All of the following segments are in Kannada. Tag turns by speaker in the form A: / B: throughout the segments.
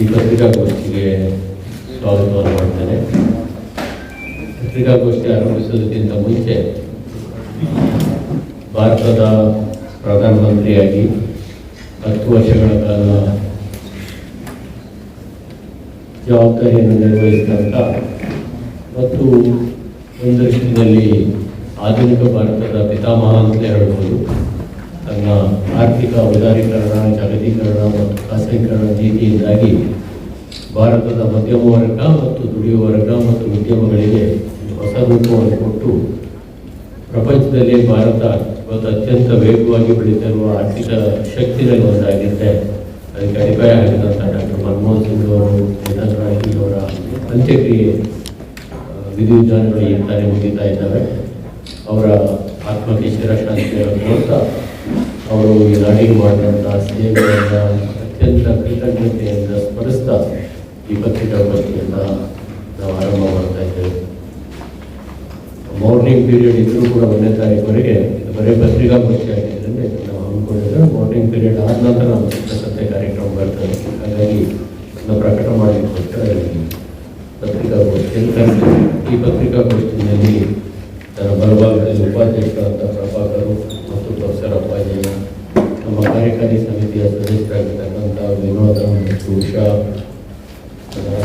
A: ಈ ಪತ್ರಿಕಾಗೋಷ್ಠಿಗೆ ಸ್ವಾಗತವನ್ನು ಮಾಡ್ತೇನೆ ಪತ್ರಿಕಾಗೋಷ್ಠಿ ಆರಂಭಿಸೋದಕ್ಕಿಂತ ಮುಂಚೆ ಭಾರತದ ಪ್ರಧಾನಮಂತ್ರಿಯಾಗಿ ಹತ್ತು ವರ್ಷಗಳ ಕಾಲ ಜವಾಬ್ದಾರಿಯನ್ನು ನಿರ್ವಹಿಸಿದಂಥ ಮತ್ತು ಒಂದು ದೃಷ್ಟಿನಲ್ಲಿ ಆಧುನಿಕ ಭಾರತದ ಪಿತಾಮಹ ಅಂತಲೇ ಹೇಳ್ಬೋದು. ಆರ್ಥಿಕ ಉದಾರೀಕರಣ ಜಾಗತೀಕರಣ ಮತ್ತು ಖಾಸಗೀಕರಣ ನೀತಿಯಿಂದಾಗಿ ಭಾರತದ ಮಧ್ಯಮ ವರ್ಗ ಮತ್ತು ದುಡಿಯುವ ವರ್ಗ ಮತ್ತು ಉದ್ಯಮಗಳಿಗೆ ಹೊಸ ರೂಪವನ್ನು ಕೊಟ್ಟು ಪ್ರಪಂಚದಲ್ಲಿ ಭಾರತ ಇವತ್ತು ಅತ್ಯಂತ ವೇಗವಾಗಿ ಬೆಳೀತಿರುವ ಆರ್ಥಿಕ ಶಕ್ತಿಯಲ್ಲಿ ಒಂದಾಗಿದೆ ಅದಕ್ಕೆ ಅಡಿಪಾಯ ಆಗಿದಂಥ ಡಾಕ್ಟರ್ ಮನಮೋಹನ್ ಸಿಂಗ್ ಅವರು ನಿಧನರಾಗಿ ಅವರ ಅಂತ್ಯಕ್ರಿಯೆ ವಿಧಿ ವಿಧಿವಿಧಾನಗಳು ಈ ತಾನೇ ಮುಗಿತಾ ಇದ್ದಾವೆ. ಅವರ ಆತ್ಮಕ್ಕೆ ಶಿರಶಾಂತಿ ಕೋರ್ತಾ ಅವರು ಈ ನಾಡಿಗೆ ಮಾಡಿದಂಥ ಸೇವೆಯನ್ನು ಅತ್ಯಂತ ಕೃತಜ್ಞತೆಯಿಂದ ಸ್ಮರಿಸ್ತಾ ಈ ಪತ್ರಿಕಾಗೋಷ್ಠಿಯನ್ನು ನಾವು ಆರಂಭ ಮಾಡ್ತಾ ಇದ್ದೇವೆ ಮಾರ್ನಿಂಗ್ ಪೀರಿಯಡ್ ಇದ್ರೂ ಕೂಡ ಒಂದನೇ ತಾರೀಕುವರೆಗೆ ಬರೀ ಪತ್ರಿಕಾಗೋಷ್ಠಿ ಆಗಿದ್ದರಿಂದ ನಾವು ಹಮ್ಮಿಕೊಂಡಿದ್ರೆ ಮಾರ್ನಿಂಗ್ ಪೀರಿಯಡ್ ಆದ ನಂತರ ನಮ್ಮ ಕಾರ್ಯಕ್ರಮ ಬರ್ತದೆ ಹಾಗಾಗಿ ನಾವು ಪ್ರಕಟ ಮಾಡಲಿಕ್ಕೋಸ್ಕರ ಪತ್ರಿಕಾಗೋಷ್ಠಿಯಲ್ಲಿ. ಈ ಪತ್ರಿಕಾಗೋಷ್ಠಿಯಲ್ಲಿ ನನ್ನ ಬಲಭಾಗದಲ್ಲಿ ಉಪಾಧ್ಯಕ್ಷರಾದ ಪ್ರಭಾಕರು ಮತ್ತು ಪ್ರೊಫೆಸರ್ ಅಪ್ಪಾಜಿಯ ನಮ್ಮ ಕಾರ್ಯಕಾರಿ ಸಮಿತಿಯ ಸದಸ್ಯರಾಗಿರ್ತಕ್ಕಂಥ ವಿನೋದ ಮತ್ತು ಉಷಾ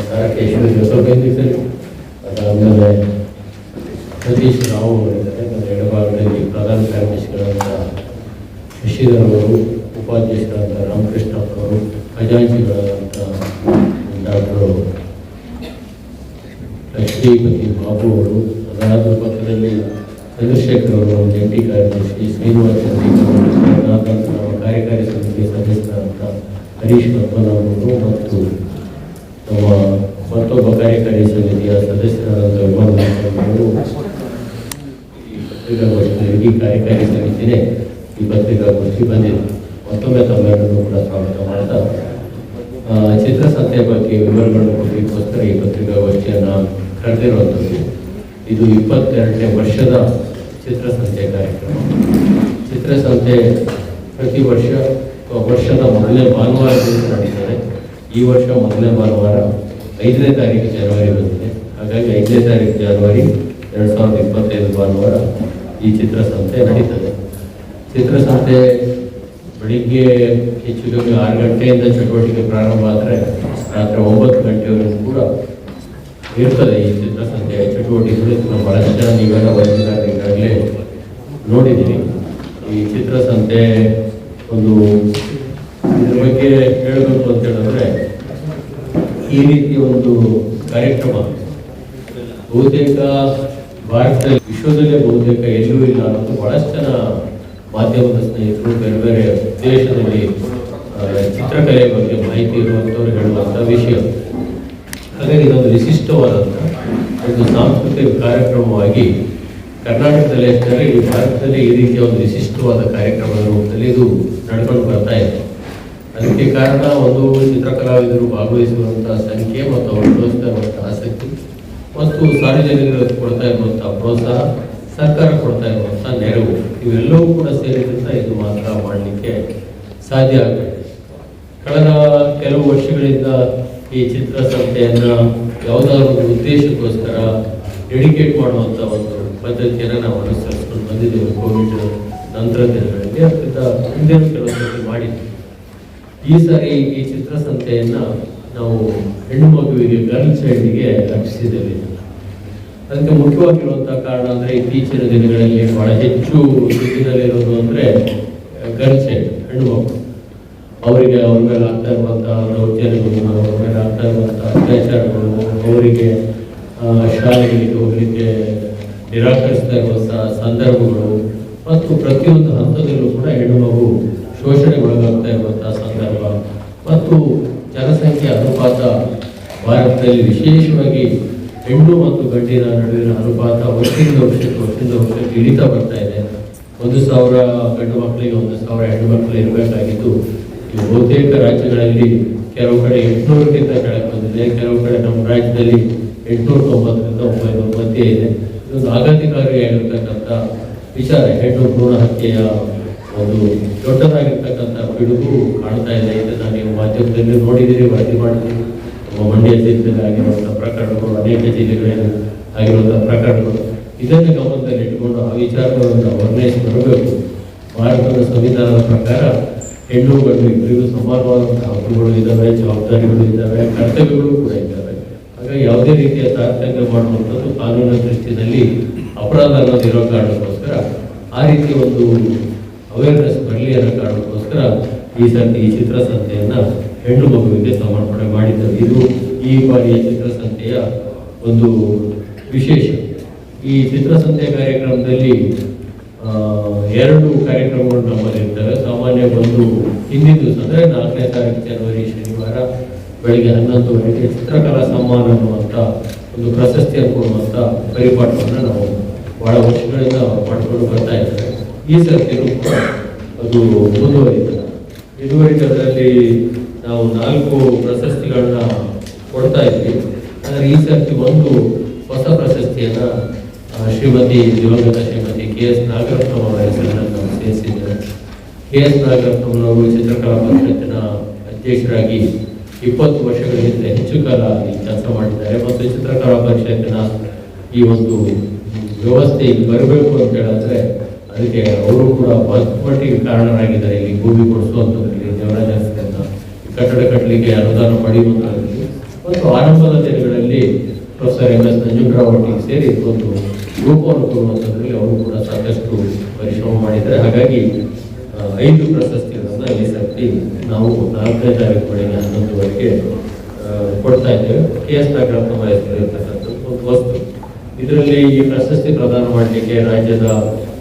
A: ತಾರಕೇಶ್ವರಿ ಸ್ವಲ್ಪ ಸರ್ ಅದಾದಮೇಲೆ ಸತೀಶ್ ರಾವ್ ಅವರಿದ್ದಾರೆ ಎಡಭಾಗದಲ್ಲಿ ಪ್ರಧಾನ ಕಾರ್ಯದರ್ಶಿಗಳಾದ ಶಶಿಧರ್ ಅವರು ಉಪಾಧ್ಯಕ್ಷರಾದ ರಾಮಕೃಷ್ಣ ಅವರು ಖಜಾಂಚಿಗಳಾದಂಥ ಡಾಕ್ಟರ್ ಲಕ್ಷ್ಮೀಪತಿ ಬಾಬು ಅವರು ಅದಾದ ಪಕ್ಕದಲ್ಲಿ ಚಂದ್ರಶೇಖರ್ ಅವರು ಜಂಟಿ ಕಾರ್ಯದರ್ಶಿ, ಶ್ರೀನಿವಾಸ ನಮ್ಮ ಕಾರ್ಯಕಾರಿ ಸಮಿತಿಯ ಸದಸ್ಯರಾದಂಥ ಹರೀಶ್ ಪದ್ಮನಾಭ್ ಅವರು ಮತ್ತು ನಮ್ಮ ಮತ್ತೊಬ್ಬ ಕಾರ್ಯಕಾರಿ ಸಮಿತಿಯ ಸದಸ್ಯರಾದಂಥ ವಿಮಾನವರು ಈ ಪತ್ರಿಕಾಗೋಷ್ಠಿ ಇಡೀ ಕಾರ್ಯಕಾರಿ ಸಮಿತಿನೇ ಈ ಪತ್ರಿಕಾಗೋಷ್ಠಿ ಬಂದಿದೆ. ಮತ್ತೊಮ್ಮೆ ತಮ್ಮೆಲ್ಲರೂ ಕೂಡ ಸ್ವಾಗತ ಮಾಡ್ತಾ ಚಿತ್ರಸಂತೆ ಬಗ್ಗೆ ವಿವರಗಳನ್ನು ಕೊಡಲಿಕ್ಕೋಸ್ಕರ ಈ ಪತ್ರಿಕಾಗೋಷ್ಠಿಯನ್ನು ಕರೆದಿರುವಂಥದ್ದು ಇದು ಇಪ್ಪತ್ತೆರಡನೇ ವರ್ಷದ ಚಿತ್ರಸಂತೆ ಕಾರ್ಯಕ್ರಮ. ಚಿತ್ರಸಂತೆ ಪ್ರತಿ ವರ್ಷ ವರ್ಷದ ಮೊದಲನೇ ಭಾನುವಾರ ನಡೀತದೆ. ಈ ವರ್ಷ ಮೊದಲನೇ ಭಾನುವಾರ ಐದನೇ ತಾರೀಕು ಜನವರಿ ಬಂದಿದೆ ಹಾಗಾಗಿ ಐದನೇ ತಾರೀಕು ಜನವರಿ ಎರಡು ಸಾವಿರದ ಇಪ್ಪತ್ತೈದು ಭಾನುವಾರ ಈ ಚಿತ್ರಸಂತೆ ನಡೀತದೆ. ಚಿತ್ರಸಂತೆ ಬೆಳಿಗ್ಗೆ ಹೆಚ್ಚು ಕಮ್ಮಿ ಆರು ಗಂಟೆಯಿಂದ ಚಟುವಟಿಕೆ ಪ್ರಾರಂಭ ಆದರೆ ರಾತ್ರಿ ಒಂಬತ್ತು ಗಂಟೆವರೆಗೂ ಕೂಡ ಇರ್ತದೆ ಈ ಚಿತ್ರಸಂತೆ. ಚಟುವಟಿಕೆಗಳು ಬಹಳಷ್ಟು ನೀವೆಲ್ಲ ವಯಸ್ಸಿನಾಗ ನೋಡಿದ್ದೀರಿ ಈ ಚಿತ್ರಸಂತೆ ಒಂದು ಇದ್ರ ಬಗ್ಗೆ ಹೇಳಬೇಕು ಅಂತ ಹೇಳಿದ್ರೆ, ಈ ರೀತಿ ಒಂದು ಕಾರ್ಯಕ್ರಮ. ಬಹುತೇಕ ಭಾರತದಲ್ಲಿ ವಿಶ್ವದಲ್ಲೇ ಬಹುತೇಕ ಎಲ್ಲೂ ಇಲ್ಲ ಅನ್ನೋದು ಬಹಳಷ್ಟು ಜನ ಮಾಧ್ಯಮದ ಸ್ನೇಹಿತರು, ಬೇರೆ ಬೇರೆ ದೇಶದಲ್ಲಿ ಚಿತ್ರಕಲೆ ಬಗ್ಗೆ ಮಾಹಿತಿ ಇರುವಂಥವ್ರು ಹೇಳುವಂಥ ವಿಷಯ. ಹಾಗಾಗಿ ಇದೊಂದು ವಿಶಿಷ್ಟವಾದಂಥ ಒಂದು ಸಾಂಸ್ಕೃತಿಕ ಕಾರ್ಯಕ್ರಮವಾಗಿ ಕರ್ನಾಟಕದಲ್ಲಿ ಅಷ್ಟೇ ಭಾರತದಲ್ಲಿ ಈ ರೀತಿಯ ಒಂದು ವಿಶಿಷ್ಟವಾದ ಕಾರ್ಯಕ್ರಮದ ರೂಪದಲ್ಲಿ ಇದು ನಡ್ಕೊಂಡು ಬರ್ತಾ ಇದೆ. ಅದಕ್ಕೆ ಕಾರಣ ಒಂದು ಚಿತ್ರಕಲಾವಿದರು ಭಾಗವಹಿಸುವಂತಹ ಸಂಖ್ಯೆ ಮತ್ತು ಅವರು ತೋರಿಸ್ತಾ ಇರುವಂತಹ ಆಸಕ್ತಿ ಮತ್ತು ಸಾರ್ವಜನಿಕರು ಕೊಡ್ತಾ ಇರುವಂತಹ ಪ್ರೋತ್ಸಾಹ, ಸರ್ಕಾರ ಕೊಡ್ತಾ ಇರುವಂತಹ ನೆರವು, ಇವೆಲ್ಲವೂ ಕೂಡ ಸೇರಿದ್ರಿಂದ ಇದು ಮಾತ್ರ ಮಾಡಲಿಕ್ಕೆ ಸಾಧ್ಯ ಆಗಬೇಕು ಕಳೆದ ಕೆಲವು ವರ್ಷಗಳಿಂದ ಈ ಚಿತ್ರಸಂತೆಯನ್ನು ಯಾವುದಾದ್ರು ಉದ್ದೇಶಕ್ಕೋಸ್ಕರ ಡೆಡಿಕೇಟ್ ಮಾಡುವಂಥ ಒಂದು ಪದ್ಧತಿಯನ್ನು ನಾವು ಅನುಸರಿಸ್ಕೊಂಡು ಬಂದಿದ್ದೇವೆ ಕೋವಿಡ್ ನಂತರ ದಿನಗಳಲ್ಲಿ ಅದರಿಂದ ಹಿಂದೆ ಕೆಲವು ಸರ್ತಿ ಮಾಡಿದ್ವಿ ಈ ಸಾರಿ ಈ ಚಿತ್ರಸಂತೆಯನ್ನು ನಾವು ಹೆಣ್ಣು ಮಗುವಿಗೆ ಗರ್ಲ್ ಚೈಲ್ಡ್ಗೆ ರಕ್ಷಿಸಿದ್ದೇವೆ ಅದಕ್ಕೆ ಮುಖ್ಯವಾಗಿರುವಂಥ ಕಾರಣ ಅಂದ್ರೆ ಇತ್ತೀಚಿನ ದಿನಗಳಲ್ಲಿ ಬಹಳ ಹೆಚ್ಚು ಸುದ್ದಿನಲ್ಲಿರೋದು ಅಂದ್ರೆ ಗರ್ಲ್ ಚೈಲ್ಡ್, ಹೆಣ್ಣು ಮಗು. ಅವರಿಗೆ ಅವ್ರ ಮೇಲೆ ಆಗ್ತಾ ಇರುವಂತಹ ದೌರ್ಜನ್ಯಗಳು, ಅವ್ರ ಮೇಲೆ ಆಗ್ತಾ ಇರುವಂತಹ ಅತ್ಯಾಚಾರಗಳು, ಅವರಿಗೆ ಶಾಲೆಗಳಿಗೆ ಹೋಗಲಿಕ್ಕೆ ನಿರಾಕರಿಸ್ತಾ ಇರುವ ಸಂದರ್ಭಗಳು ಮತ್ತು ಪ್ರತಿಯೊಂದು ಹಂತದಲ್ಲೂ ಕೂಡ ಹೆಣ್ಣು ಮಗು ಶೋಷಣೆಗೊಳಗಾಗ್ತಾ ಇರುವಂತಹ ಸಂದರ್ಭ ಮತ್ತು ಜನಸಂಖ್ಯೆ ಅನುಪಾತ ಭಾರತದಲ್ಲಿ ವಿಶೇಷವಾಗಿ ಹೆಣ್ಣು ಮತ್ತು ಗಂಡಿನ ನಡುವಿನ ಅನುಪಾತ ವರ್ಷದಿಂದ ವರ್ಷಕ್ಕೆ ವರ್ಷದಿಂದ ವರ್ಷಕ್ಕೆ ಇಳಿತಾ ಬರ್ತಾ ಇದೆ. ಒಂದು ಸಾವಿರ ಗಂಡು ಮಕ್ಕಳಿಗೆ ಒಂದು ಸಾವಿರ ಹೆಣ್ಣು ಮಕ್ಕಳು ಇರಬೇಕಾಗಿದ್ದು ಬಹುತೇಕ ರಾಜ್ಯಗಳಲ್ಲಿ ಕೆಲವು ಕಡೆ ಎಂಟುನೂರಕ್ಕಿಂತ ಕೆಳಗೆ ಬಂದಿದೆ. ಕೆಲವು ಕಡೆ ನಮ್ಮ ರಾಜ್ಯದಲ್ಲಿ ಎಂಟುನೂರ ತೊಂಬತ್ತರಿಂದ ಒಂಬೈನೂರ ಮಧ್ಯೆ ಇದೆ. ಇದೊಂದು ಆಘಾತಕಾರಿಯಾಗಿರ್ತಕ್ಕಂಥ ವಿಚಾರ, ಹೆಣ್ಣು ಭ್ರೂಣ ಹತ್ಯೆಯ ಒಂದು ದೊಡ್ಡದಾಗಿರ್ತಕ್ಕಂಥ ಪಿಡುಗು ಕಾಣ್ತಾ ಇದೆ. ಇದನ್ನು ನೀವು ಮಾಧ್ಯಮದಲ್ಲಿ ನೋಡಿದಿರಿ ವರದಿ ಮಾಡಿದ್ದೀರಿ. ನಮ್ಮ ಮಂಡ್ಯ ಜಿಲ್ಲೆಯಲ್ಲಿ ಆಗಿರುವಂಥ ಪ್ರಕರಣಗಳು, ಅನೇಕ ಜಿಲ್ಲೆಗಳಲ್ಲಿ ಆಗಿರುವಂಥ ಪ್ರಕರಣಗಳು. ಇದನ್ನು ಗಮನದಲ್ಲಿ ಇಟ್ಟುಕೊಂಡು ಆ ವಿಚಾರಗಳನ್ನು ಅವೇರ್ನೆಸ್ ಬರಬೇಕು. ಭಾರತದ ಸಂವಿಧಾನದ ಪ್ರಕಾರ ಹೆಣ್ಣು, ಗಂಡು ಇಬ್ಬರಿಗೂ ಸಮಾನವಾದಂತಹ ಹಕ್ಕುಗಳು ಇದ್ದಾವೆ, ಜವಾಬ್ದಾರಿಗಳು ಇದ್ದಾವೆ, ಕರ್ತವ್ಯಗಳು ಕೂಡ ಇದ್ದಾವೆ. ಯಾವುದೇ ರೀತಿಯ ತಾರತಮ್ಯ ಮಾಡುವಂಥದ್ದು ಕಾನೂನಿನ ದೃಷ್ಟಿಯಲ್ಲಿ ಅಪರಾಧ ಅನ್ನೋದು ಇರೋ ಕಾರಣಕ್ಕೋಸ್ಕರ ಆ ರೀತಿ ಒಂದು ಅವೇರ್ನೆಸ್ ಬರಲಿ ಅನ್ನೋ ಕಾರಣಕ್ಕೋಸ್ಕರ ಈ ಸರ್ತಿ ಈ ಚಿತ್ರಸಂತೆಯನ್ನ ಹೆಣ್ಣು ಮಗುವಿಗೆ ಸಮರ್ಪಣೆ ಮಾಡಿದ್ದಾರೆ. ಇದು ಈ ಬಾರಿಯ ಚಿತ್ರಸಂತೆಯ ಒಂದು ವಿಶೇಷ. ಈ ಚಿತ್ರಸಂತೆ ಕಾರ್ಯಕ್ರಮದಲ್ಲಿ ಎರಡು ಕಾರ್ಯಕ್ರಮಗಳು ನಮ್ಮಲ್ಲಿ ಇರ್ತವೆ ಸಾಮಾನ್ಯ ಒಂದು ಹಿಂದಿನ ದಿವಸ ಅಂದರೆ ನಾಲ್ಕನೇ ತಾರೀಕು ಜನವರಿ ಶನಿವಾರ ಬೆಳಿಗ್ಗೆ ಹನ್ನೊಂದುವರೆಗೆ ಚಿತ್ರಕಲಾ ಸಮ್ಮಾನ ಅನ್ನುವಂಥ ಒಂದು ಪ್ರಶಸ್ತಿಯನ್ನು ಕೊಡುವಂಥ ಪರಿಪಾಠವನ್ನು ನಾವು ಬಹಳ ವರ್ಷಗಳಿಂದ ಮಾಡಿಕೊಂಡು ಬರ್ತಾ ಇದ್ದೇವೆ. ಈ ಸರ್ತಿನೂ ಕೂಡ ಅದು ಮುಂದುವರಿತು ಇದುವರೆಗೆ ಅದರಲ್ಲಿ ನಾವು ನಾಲ್ಕು ಪ್ರಶಸ್ತಿಗಳನ್ನ ಕೊಡ್ತಾ ಇದ್ವಿ ಆದರೆ ಈ ಸರ್ತಿ ಒಂದು ಹೊಸ ಪ್ರಶಸ್ತಿಯನ್ನು ಶ್ರೀಮತಿ ದಿವಂಗತ ಶ್ರೀಮತಿ ಕೆ ಎಸ್ ನಾಗರತ್ನ ಅವರ ಹೆಸರನ್ನು ಸೇರಿಸಿದ್ದಾರೆ ಕೆ ಎಸ್ ನಾಗರತ್ನವರು ಚಿತ್ರಕಲಾ ಪರಿಷತ್ತಿನ ಅಧ್ಯಕ್ಷರಾಗಿ ಇಪ್ಪತ್ತು ವರ್ಷಗಳ ಹಿಂದೆ ಹೆಚ್ಚು ಕಾಲ ಈ ಕೆಲಸ ಮಾಡಿದ್ದಾರೆ ಮತ್ತು ಚಿತ್ರಕಲಾ ಪರಿಷತ್ತಿನ ಈ ಒಂದು ವ್ಯವಸ್ಥೆ ಇಲ್ಲಿ ಬರಬೇಕು ಅಂತ ಹೇಳಿದ್ರೆ ಅದಕ್ಕೆ ಅವರು ಕೂಡ ಪಾರ್ಟಿ ಕಾರಣರಾಗಿದ್ದಾರೆ. ಇಲ್ಲಿ ಭೂಮಿ ಕೊಡಿಸುವಂಥದ್ರಲ್ಲಿ ದೇವರಾಜ ಕಟ್ಟಡ ಕಟ್ಟಲಿಕ್ಕೆ ಅನುದಾನ ಪಡೆಯುವಂಥದ್ರಲ್ಲಿ ಮತ್ತು ಆರಂಭದ ದಿನಗಳಲ್ಲಿ ಪ್ರೊಫೆಸರ್ ಎಂ ಎಸ್ ನಂಜುಂಡರಾವ್ ಒಟ್ಟಿಗೆ ಸೇರಿ ಒಂದು ರೂಪವನ್ನು ಕೊಡುವಂಥದ್ರಲ್ಲಿ ಅವರು ಕೂಡ ಸಾಕಷ್ಟು ಪರಿಶ್ರಮ ಮಾಡಿದ್ದಾರೆ. ಹಾಗಾಗಿ ಐದು ಪ್ರಶಸ್ತಿಗಳನ್ನು ಈ ಸರ್ತಿ ನಾವು ನಾಲ್ಕನೇ ತಾರೀಕು ಬೆಳಗ್ಗೆ ಹನ್ನೊಂದುವರೆಗೆ ಕೊಡ್ತಾ ಇದ್ದೇವೆ. ಕೆ ಎಸ್ ನಾಗರತ್ನ ವಹಿಸಿರ್ತಕ್ಕಂಥದ್ದು ಒಂದು ವಸ್ತು. ಇದರಲ್ಲಿ ಈ ಪ್ರಶಸ್ತಿ ಪ್ರದಾನ ಮಾಡಲಿಕ್ಕೆ ರಾಜ್ಯದ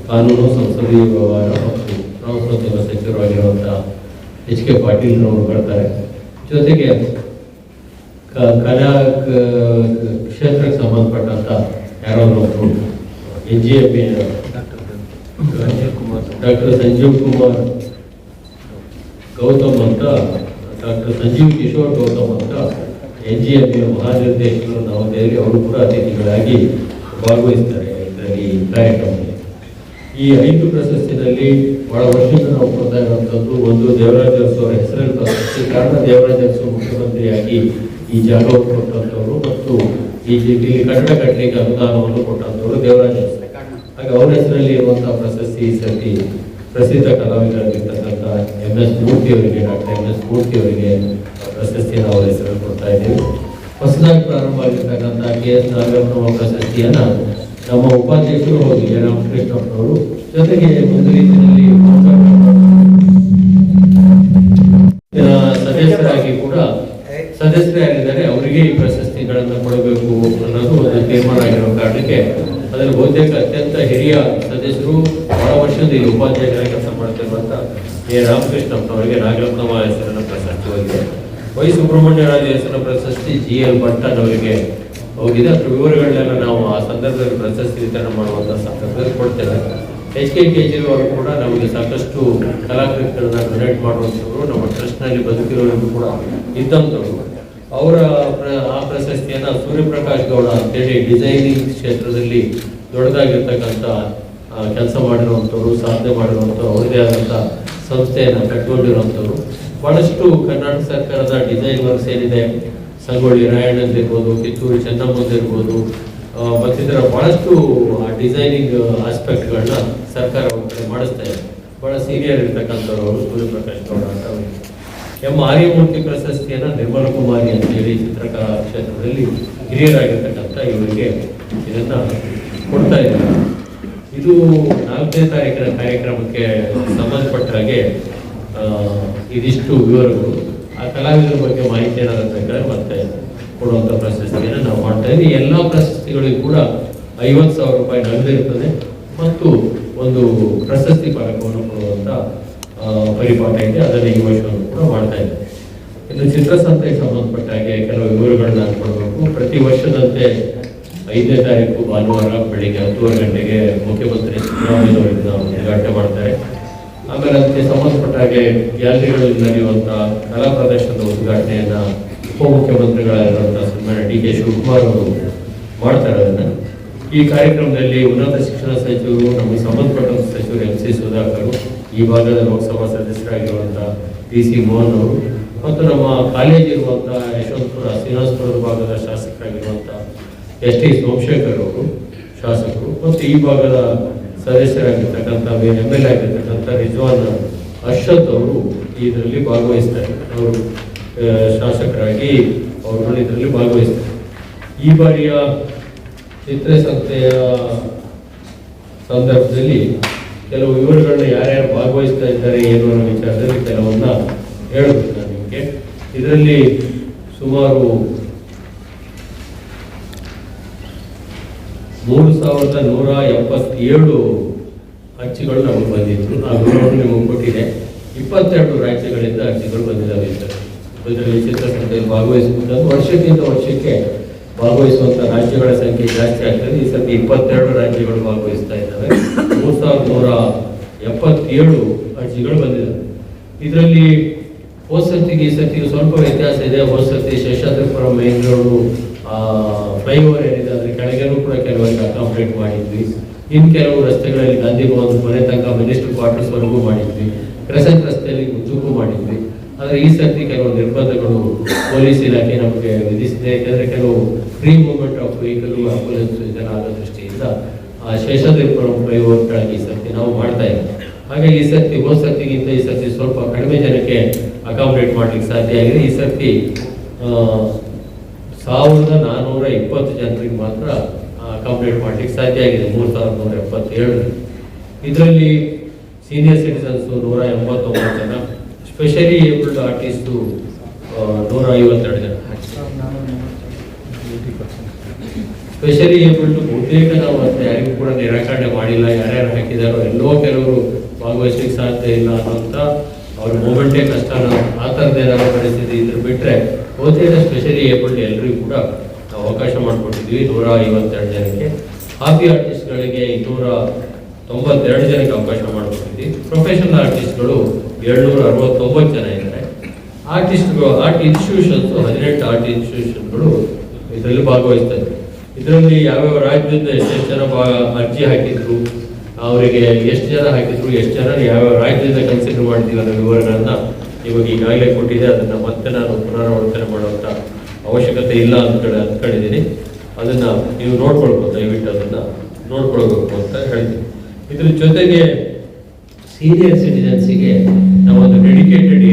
A: ಕಾನೂನು ಸಂಸದೀಯ ವ್ಯವಹಾರ ಮತ್ತು ಪ್ರವಾಸೋದ್ಯಮ ಸಚಿವರಾಗಿರುವಂತಹ ಎಚ್ ಕೆ ಪಾಟೀಲ್ ಅವರು ಬರ್ತಾರೆ. ಜೊತೆಗೆ ಕಲಾ ಕ್ಷೇತ್ರಕ್ಕೆ ಸಂಬಂಧಪಟ್ಟಂತ ಯಾರೋ ಒಬ್ರು N G M doctor Sanjeev Kumar. Gautam ಅಂತ, ಡಾಕ್ಟರ್ ಸಂಜೀವ್ ಕಿಶೋರ್ ಗೌತಮ್ ಅಂತ ಎನ್ ಜಿ ಎಂ ಮಹಾನಿರ್ದೇಶಕರು ನವದೆಹಲಿ ಅವರು ಕೂಡ ಅತಿಥಿಗಳಾಗಿ ಭಾಗವಹಿಸ್ತಾರೆ ಇದರಲ್ಲಿ ಈ ಕಾರ್ಯಕ್ರಮದಲ್ಲಿ ಈ ಐದು ಪ್ರಶಸ್ತಿನಲ್ಲಿ ಬಹಳ ವರ್ಷದಿಂದ ನಾವು ಕೊಡ್ತಾ ಇರುವಂಥದ್ದು ಒಂದು ದೇವರಾಜ ಅವರ ಹೆಸರಲ್ಲಿ ಪ್ರಶಸ್ತಿ ಕಾರಣ ದೇವರಾಜ ಮುಖ್ಯಮಂತ್ರಿಯಾಗಿ ಈ ಜಾಗವನ್ನು ಕೊಟ್ಟಂಥವರು ಮತ್ತು ಈ ಜಿಲ್ಲೆಯಲ್ಲಿ ಕಟ್ಟಡ ಕಟ್ಟಲಿಕ್ಕೆ ಅನುದಾನವನ್ನು ಕೊಟ್ಟಂಥವರು ದೇವರಾಜ ಹಾಗೆ ಅವರ ಹೆಸರಲ್ಲಿ ಇರುವಂತಹ ಪ್ರಶಸ್ತಿ ಈ ಸರ್ತಿ ಪ್ರಸಿದ್ಧ ಕಲಾವಿದರಾಗಿರ್ತಕ್ಕಂಥ ಎಂ ಎಸ್ ಮೂರ್ತಿ ಅವರಿಗೆ ಡಾಕ್ಟರ್ ಎಂ ಎಸ್ ಅವರಿಗೆ ಪ್ರಶಸ್ತಿಯನ್ನು ಅವರ ಹೆಸರು ಕೊಡ್ತಾ ಇದ್ದೀವಿ. ಹೊಸದಾಗಿ ಪ್ರಾರಂಭ ಆಗಿರ್ತಕ್ಕಂಥ ಕೆ ಎಸ್ ನಾಗರತ್ನ ಪ್ರಶಸ್ತಿಯನ್ನು ನಮ್ಮ ಉಪಾಧ್ಯಕ್ಷರು ಎ ರಾಮಕೃಷ್ಣಪ್ಪನವರು ಜೊತೆಗೆ ಒಂದು ರೀತಿಯಲ್ಲಿ ಸದಸ್ಯರಾಗಿ ಕೂಡ ಸದಸ್ಯರಾಗಿದ್ದಾರೆ ಅವರಿಗೆ ಈ ಪ್ರಶಸ್ತಿಗಳನ್ನು ಕೊಡಬೇಕು ಅನ್ನೋದು ಒಂದು ತೀರ್ಮಾನ ಆಗಿರೋ ಕಾರಣಕ್ಕೆ ಅದರ ಬಹುತೇಕ ಅತ್ಯಂತ ಹಿರಿಯ ಸದಸ್ಯರು ವರ್ಷದ ಈ ಉಪಾಧ್ಯಾಯರಾಗಿ ಕೆಲಸ ಮಾಡ್ತಿರುವಂತಹ ಎ. ರಾಮಕೃಷ್ಣಪ್ಪನವರಿಗೆ ನಾಗರತ್ನವ ಹೆಸರಿನ ಪ್ರಶಸ್ತಿ ಹೋಗಿದೆ. ವೈ. ಸುಬ್ರಹ್ಮಣ್ಯ ರಾಜ ಹೆಸರಿನ ಪ್ರಶಸ್ತಿ ಜಿ. ಎಲ್. ಭಟ್ಟನ್ ಅವರಿಗೆ ಹೋಗಿದೆ. ಅದ್ರ ವಿವರಗಳನ್ನೆಲ್ಲ ನಾವು ಆ ಸಂದರ್ಭದಲ್ಲಿ ಪ್ರಶಸ್ತಿ ವಿತರಣೆ ಮಾಡುವಂತಹ ಸಂದರ್ಭದಲ್ಲಿ ಕೊಡ್ತೇವೆ. ಎಚ್. ಕೆ. ಕೇಜ್ರಿವಾಲ್ ಕೂಡ ನಮಗೆ ಸಾಕಷ್ಟು ಕಲಾಕೃತಿಗಳನ್ನ ಡೊನೇಟ್ ಮಾಡುವಂಥವ್ರು. ನಮ್ಮ ಟ್ರಸ್ಟ್ನಲ್ಲಿ ಬದುಕಿರೋರಿಗೂ ಕೂಡ ಇದ್ದಂಥವ್ರು. ಅವರ ಆ ಪ್ರಶಸ್ತಿಯನ್ನ ಸೂರ್ಯಪ್ರಕಾಶ್ ಗೌಡ ಅಂತೇಳಿ ಡಿಸೈನಿಂಗ್ ಕ್ಷೇತ್ರದಲ್ಲಿ ದೊಡ್ಡದಾಗಿರ್ತಕ್ಕಂಥ ಕೆಲಸ ಮಾಡಿರುವಂಥವ್ರು ಸಾಧನೆ ಮಾಡಿರುವಂಥವ್ರು ಅವರದೇ ಆದಂಥ ಸಂಸ್ಥೆಯನ್ನು ಕಟ್ಕೊಂಡಿರುವಂಥವ್ರು ಬಹಳಷ್ಟು ಕರ್ನಾಟಕ ಸರ್ಕಾರದ ಡಿಸೈನ್ ವರ್ಕ್ಸ್ ಏನಿದೆ ಸಂಗೊಳ್ಳಿ ರಾಯಣ್ಣಂದು ಇರ್ಬೋದು ಕಿತ್ತೂರು ಆ, ಮತ್ತಿತರ ಬಹಳಷ್ಟು ಡಿಸೈನಿಂಗ್ ಆಸ್ಪೆಕ್ಟ್ಗಳನ್ನ ಸರ್ಕಾರ ಮಾಡಿಸ್ತಾ ಇದೆ. ಬಹಳ ಸೀನಿಯರ್ ಇರ್ತಕ್ಕಂಥವ್ರು ಅವರು ಸೂರ್ಯಪ್ರಕಾಶ್ ಗೌಡ ಅಂತ ಎಂ ಆರ್ಯಮೂರ್ತಿ ಪ್ರಶಸ್ತಿಯನ್ನು ನಿರ್ಮಲ ಕುಮಾರಿ ಅಂತೇಳಿ ಚಿತ್ರಕಲಾ ಕ್ಷೇತ್ರದಲ್ಲಿ ಹಿರಿಯರಾಗಿರ್ತಕ್ಕಂಥ ಇವರಿಗೆ ಇದನ್ನು ಕೊಡ್ತಾ ಇದ್ದಾರೆ. ಇದು ನಾಲ್ಕನೇ ತಾರೀಕಿನ ಕಾರ್ಯಕ್ರಮಕ್ಕೆ ಸಂಬಂಧಪಟ್ಟ ಹಾಗೆ ಇದಿಷ್ಟು ವಿವರಗಳು. ಆ ಕಲಾವಿದರ ಬಗ್ಗೆ ಮಾಹಿತಿ ಏನಾದ್ರು ಬೇಕಾದ್ರೆ ಮತ್ತೆ ಕೊಡುವಂಥ ಪ್ರಶಸ್ತಿಯನ್ನು ನಾವು ಮಾಡ್ತಾ ಇದ್ದೀವಿ. ಎಲ್ಲ ಪ್ರಶಸ್ತಿಗಳಿಗೂ ಕೂಡ ಐವತ್ತು ಸಾವಿರ ರೂಪಾಯಿ ನಡೆದಿರುತ್ತದೆ ಮತ್ತು ಒಂದು ಪ್ರಶಸ್ತಿ ಫಲಕವನ್ನು ಕೊಡುವಂಥ ಪರಿಪಾಠ ಇದೆ. ಅದನ್ನು ಈ ವರ್ಷವನ್ನು ಕೂಡ ಮಾಡ್ತಾ ಇದ್ದೇವೆ. ಇನ್ನು ಚಿತ್ರಸಂತೆಗೆ ಸಂಬಂಧಪಟ್ಟ ಹಾಗೆ ಕೆಲವು ವಿವರಗಳನ್ನ ಕೊಡಬೇಕು. ಪ್ರತಿ ವರ್ಷದಂತೆ ಐದನೇ ತಾರೀಕು ಭಾನುವಾರ ಬೆಳಿಗ್ಗೆ ಹತ್ತುವರೆ ಗಂಟೆಗೆ ಮುಖ್ಯಮಂತ್ರಿ ಸಿದ್ದರಾಮಯ್ಯನವರಿಂದ ಉದ್ಘಾಟನೆ ಮಾಡ್ತಾರೆ. ಆಮೇಲೆ ಅದಕ್ಕೆ ಸಂಬಂಧಪಟ್ಟ ಹಾಗೆ ಗ್ಯಾಲರಿಗಳಲ್ಲಿ ನಡೆಯುವಂತಹ ಕಲಾ ಪ್ರದರ್ಶನದ ಉದ್ಘಾಟನೆಯನ್ನ ಉಪಮುಖ್ಯಮಂತ್ರಿಗಳಾಗಿರುವಂತಹ ಸನ್ಮಾನ ಡಿ ಕೆ ಶಿವಕುಮಾರ್ ಅವರು ಮಾಡ್ತಾರೆ ಅದನ್ನ. ಈ ಕಾರ್ಯಕ್ರಮದಲ್ಲಿ ಉನ್ನತ ಶಿಕ್ಷಣ ಸಚಿವರು, ನಮಗೆ ಸಂಬಂಧಪಟ್ಟ ಸಚಿವರು ಎಂ ಸಿ ಸುಧಾಕರ್, ಈ ಭಾಗದ ಲೋಕಸಭಾ ಸದಸ್ಯರಾಗಿರುವಂತಹ ಡಿ ಸಿ ಮೋಹನ್ ಅವರು, ಮತ್ತು ನಮ್ಮ ಕಾಲೇಜ್ ಇರುವಂತಹ ಯಶವಂತಪುರ ಶ್ರೀನಿವಾಸಪುರದ ಭಾಗದ ಶಾಸಕರಾಗಿರುವಂತಹ ಎಸ್ ಟಿ ಸೋಮಶೇಖರ್ ಅವರು, ಶಾಸಕರು ಮತ್ತು ಈ ಭಾಗದ ಸದಸ್ಯರಾಗಿರ್ತಕ್ಕಂಥ ಎಂ ಎಲ್ ಎ ಆಗಿರ್ತಕ್ಕಂಥ ರಿಜ್ವಾನ್ ಅರ್ಷದ್ ಅವರು ಇದರಲ್ಲಿ ಭಾಗವಹಿಸ್ತಾರೆ. ಅವರು ಶಾಸಕರಾಗಿ ಅವರುಗಳು ಇದರಲ್ಲಿ ಭಾಗವಹಿಸ್ತಾರೆ. ಈ ಬಾರಿಯ ಚಿತ್ರಸಂತೆಯ ಸಂದರ್ಭದಲ್ಲಿ ಕೆಲವು ವಿವರಗಳನ್ನ ಯಾರ್ಯಾರು ಭಾಗವಹಿಸ್ತಾ ಇದ್ದಾರೆ ಏನು ಅನ್ನೋ ವಿಚಾರದಲ್ಲಿ ಕೆಲವನ್ನ ಹೇಳಬೇಕು ನಾನು ನಿಮಗೆ. ಇದರಲ್ಲಿ ಸುಮಾರು ಮೂರು ಸಾವಿರದ ನೂರ ಎಪ್ಪತ್ತೇಳು ಅರ್ಜಿಗಳು ನಮಗೆ ಬಂದಿತ್ತು. ಆ ವಿವರವನ್ನು ನಿಮಗೆ ಕೊಟ್ಟಿದೆ ಇಪ್ಪತ್ತೆರಡು ರಾಜ್ಯಗಳಿಂದ ಅರ್ಜಿಗಳು ಬಂದಿದ್ದಾವೆ ಇದರಲ್ಲಿ ಚಿತ್ರಸಂತೆಯಲ್ಲಿ ಭಾಗವಹಿಸುವಂಥದ್ದು. ವರ್ಷಕ್ಕಿಂತ ವರ್ಷಕ್ಕೆ ಭಾಗವಹಿಸುವಂಥ ರಾಜ್ಯಗಳ ಸಂಖ್ಯೆ ಜಾಸ್ತಿ ಆಗ್ತದೆ. ಈ ಸತಿ ಇಪ್ಪತ್ತೆರಡು ರಾಜ್ಯಗಳು ಭಾಗವಹಿಸ್ತಾ ಇದ್ದಾವೆ. ಮೂರು ಸಾವಿರದ ನೂರ ಎಪ್ಪತ್ತೇಳು ಅರ್ಜಿಗಳು ಬಂದಿದ್ದಾವೆ ಇದರಲ್ಲಿ ಹೊಸ ಸತಿಗೆ ಈ ಸತಿ ಸ್ವಲ್ಪ ವ್ಯತ್ಯಾಸ ಇದೆ. ಹೋದ ಸತಿ ಶೇಷಾದ್ರಿಪುರ ರೋಡು ಫ್ಲೈಓವರ್ ಕೆಳಗೆನೂ ಕೂಡ ಕೆಲವರಿಗೆ ಅಕಾಮಡೇಟ್ ಮಾಡಿದ್ವಿ. ಇನ್ನು ಕೆಲವು ರಸ್ತೆಗಳಲ್ಲಿ ಗಾಂಧಿ ಭವನ ಮನೆ ತನಕ ಮಿನಿಸ್ಟರ್ ಕ್ವಾರ್ಟರ್ಸ್ ವರೆಗೂ ಮಾಡಿದ್ವಿ. ಕ್ರೆಸೆಂಟ್ ರಸ್ತೆಯಲ್ಲಿ ಉದ್ದಕ್ಕೂ ಮಾಡಿದ್ವಿ. ಆದರೆ ಈ ಸರ್ತಿ ಕೆಲವು ನಿರ್ಬಂಧಗಳು ಪೊಲೀಸ್ ಇಲಾಖೆ ನಮಗೆ ವಿಧಿಸಿದೆ. ಯಾಕಂದ್ರೆ ಕೆಲವು free movement of vehicle ambulance ಇದೆಲ್ಲ ಆದ ದೃಷ್ಟಿಯಿಂದ ಆ ಫ್ಲೈಓವರ್ ಕೆಳಗೆ ಈ ಸರ್ತಿ ನಾವು ಮಾಡ್ತಾ ಇದ್ದೀವಿ ಹಾಗಾಗಿ ಈ ಸರ್ತಿ, ಹೋದ ಸರ್ತಿಗಿಂತ ಈ ಸರ್ತಿ ಸ್ವಲ್ಪ ಕಡಿಮೆ ಜನಕ್ಕೆ ಅಕಾಮಡೇಟ್ ಮಾಡಲಿಕ್ಕೆ ಸಾಧ್ಯ ಆಗಿದೆ. ಈ ಸರ್ತಿ ಸಾವಿರದ ನಾನ್ನೂರ ಇಪ್ಪತ್ತು ಜನರಿಗೆ ಮಾತ್ರ ಕಂಪ್ಲೀಟ್ ಮಾಡಲಿಕ್ಕೆ ಸಾಧ್ಯ ಆಗಿದೆ. ಮೂರು ಸಾವಿರದ ನೂರ ಎಪ್ಪತ್ತೇಳರಲ್ಲಿ ಇದರಲ್ಲಿ ಸೀನಿಯರ್ ಸಿಟಿಸನ್ಸು ನೂರ ಎಂಬತ್ತೊಂಬತ್ತು ಜನ ಸ್ಪೆಷಲಿ ಏಬಲ್ಡ್ ಆರ್ಟಿಸ್ಟು ನೂರ ಐವತ್ತೆರಡು ಜನ. ಸ್ಪೆಷಲಿ ಏಬಲ್ಡ್ ಬಹುತೇಕ ನಾವು ಅದನ್ನ ಯಾರಿಗೂ ಕೂಡ ನಿರಾಕರಣೆ ಮಾಡಿಲ್ಲ. ಯಾರ್ಯಾರು ಹಾಕಿದಾರೋ ಎಲ್ಲೋ ಕೆಲವರು ಭಾಗವಹಿಸ್ಲಿಕ್ಕೆ ಸಾಧ್ಯ ಇಲ್ಲ ಅನ್ನೋಂಥ ಅವ್ರ ಮೂಮೆಂಟೇ ಕಷ್ಟ. ಆ ಥರದ್ದು ಏನಾದರೂ ಪರಿಸ್ಥಿತಿ ಇದ್ರೆ ಬಿಟ್ಟರೆ ಬಹುತೇಕ ಸ್ಪೆಷಲಿ ಏಬಲ್ಡ್ ಎಲ್ಲರಿಗೂ ಕೂಡ ನಾವು ಅವಕಾಶ ಮಾಡಿಕೊಟ್ಟಿದ್ವಿ ನೂರ ಐವತ್ತೆರಡು ಜನಕ್ಕೆ. ಹಾಬಿ ಆರ್ಟಿಸ್ಟ್ಗಳಿಗೆ ಇನ್ನೂರ ತೊಂಬತ್ತೆರಡು ಜನಕ್ಕೆ ಅವಕಾಶ ಮಾಡಿಕೊಟ್ಟಿದ್ವಿ ಪ್ರೊಫೆಷನಲ್ ಆರ್ಟಿಸ್ಟ್ಗಳು ಏಳ್ನೂರ ಅರವತ್ತೊಂಬತ್ತು ಜನ ಇದ್ದಾರೆ. ಆರ್ಟಿಸ್ಟ್ಗಳು ಆರ್ಟ್ ಇನ್ಸ್ಟಿಟ್ಯೂಷನ್ಸ್ ಹದಿನೆಂಟು ಆರ್ಟ್ ಇನ್ಸ್ಟಿಟ್ಯೂಷನ್ಗಳು ಇದರಲ್ಲಿ ಭಾಗವಹಿಸ್ತಾರೆ. ಇದರಲ್ಲಿ ಯಾವ್ಯಾವ ರಾಜ್ಯದಿಂದ ಎಷ್ಟೆಷ್ಟು ಜನ ಭಾ ಅರ್ಜಿ ಹಾಕಿದ್ರು, ಅವರಿಗೆ ಎಷ್ಟು ಜನ ಹಾಕಿದ್ರು, ಎಷ್ಟು ಜನ ಯಾವ್ಯಾವ ರಾಜ್ಯದಿಂದ ಕನ್ಸಿಡರ್ ಮಾಡಿದ್ದೀವಿ ಅನ್ನೋ ವಿವರಗಳನ್ನ ಇವಾಗ ಈಗಾಗಲೇ ಕೊಟ್ಟಿದೆ, ಅದನ್ನು ಮತ್ತೆ ನಾನು ಪುನರಾವರ್ತನೆ ಮಾಡುವಂಥ ಅವಶ್ಯಕತೆ ಇಲ್ಲ ಅಂದ್ಕಡೆ ಅಂದ್ಕೊಂಡಿದ್ದೀನಿ. ಅದನ್ನು ನೀವು ನೋಡ್ಕೊಳ್ಬೋದು, ದಯವಿಟ್ಟು ಅದನ್ನು ನೋಡ್ಕೊಳ್ಬೇಕು ಅಂತ ಹೇಳ್ತೀನಿ ಇದ್ರ ಜೊತೆಗೆ ಸೀನಿಯರ್ ಸಿಟಿಜನ್ಸಿಗೆ ನಾವೊಂದು ಡೆಡಿಕೇಟೆಡ್